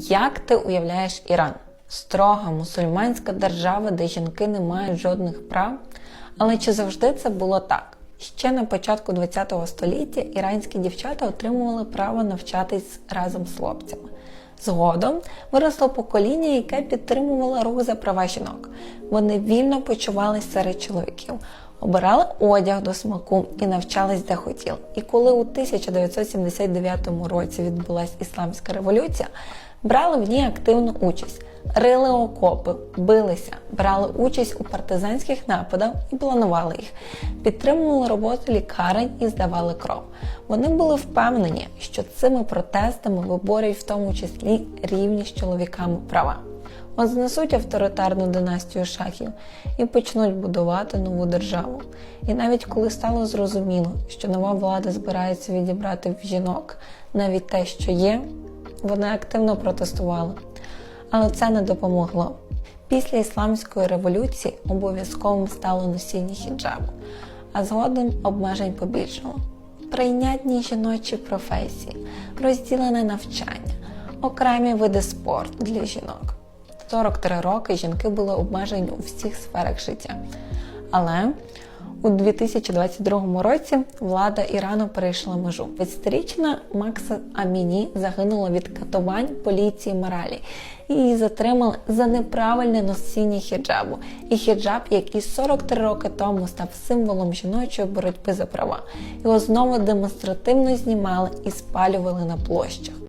Як ти уявляєш Іран? Строга мусульманська держава, де жінки не мають жодних прав. Але чи завжди це було так? Ще на початку ХХ століття іранські дівчата отримували право навчатись разом з хлопцями. Згодом виросло покоління, яке підтримувало рух за права жінок. Вони вільно почувалися серед чоловіків, обирали одяг до смаку і навчались де хотіли. І коли у 1979 році відбулася ісламська революція, брали в ній активну участь. Рили окопи, билися, брали участь у партизанських нападах і планували їх, підтримували роботу лікарень і здавали кров. Вони були впевнені, що цими протестами виборюють в тому числі рівні з чоловіками права. От знесуть авторитарну династію шахів і почнуть будувати нову державу. І навіть коли стало зрозуміло, що нова влада збирається відібрати в жінок навіть те, що є, вони активно протестували. Але це не допомогло. Після ісламської революції обов'язковим стало носіння хіджабу, а згодом обмежень побільшало. Прийнятні жіночі професії, розділене навчання, окремі види спорту для жінок. 43 роки жінки були обмежені у всіх сферах життя. Але у 2022 році влада Ірану перейшла межу. 20-річна Макса Аміні загинула від катувань поліції моралі. Її затримали за неправильне носіння хіджабу. І хіджаб, який 43 роки тому став символом жіночої боротьби за права, його знову демонстративно знімали і спалювали на площах.